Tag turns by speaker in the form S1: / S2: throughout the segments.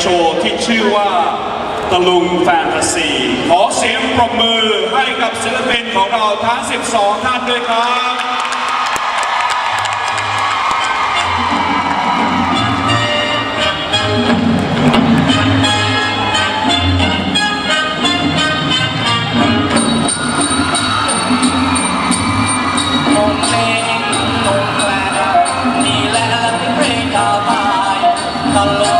S1: โชว์ที่ชื่อว่าตะลุงแฟนตาซี ขอเสียงปรบมือให้กับศิลปินของเราทั้ง 12 ท่านด้วยครับ
S2: นงเพ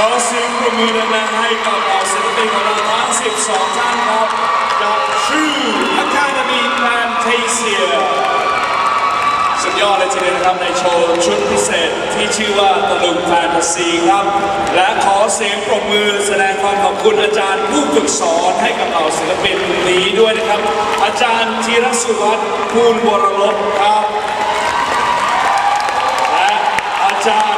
S2: ขอเสียงปรบมือดัง
S1: ๆให้กับเหล่าศิลปินของเราทั้ง 12 ท่านครับกับ True Academy Fantasia สุดยอดเลยทีเดียวนะครับในโชว์ชุดพิเศษที่ชื่อว่าตะลุงแฟนตาซีครับ และขอเสียงปรบมือแสดงความขอบคุณอาจารย์ผู้ฝึกสอนให้กับเหล่าศิลปินนี้ด้วยนะครับ อาจารย์ธีรสุวัฒน์ภูลวรลบครับ และอาจารย์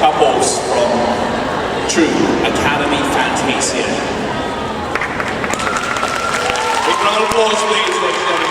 S1: couples from True Academy Fantasia. Big round of applause, please, ladies and gentlemen,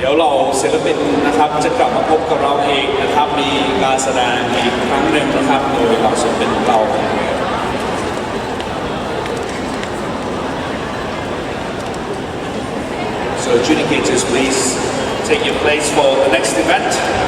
S1: เดี๋ยวเราศิลปินนะครับจะกลับมาพบกับเราเองนะครับ มีการแสดงอีกครั้งหนึ่งนะครับโดยเราศิลปินเรา So adjudicators, please take your place for the next event.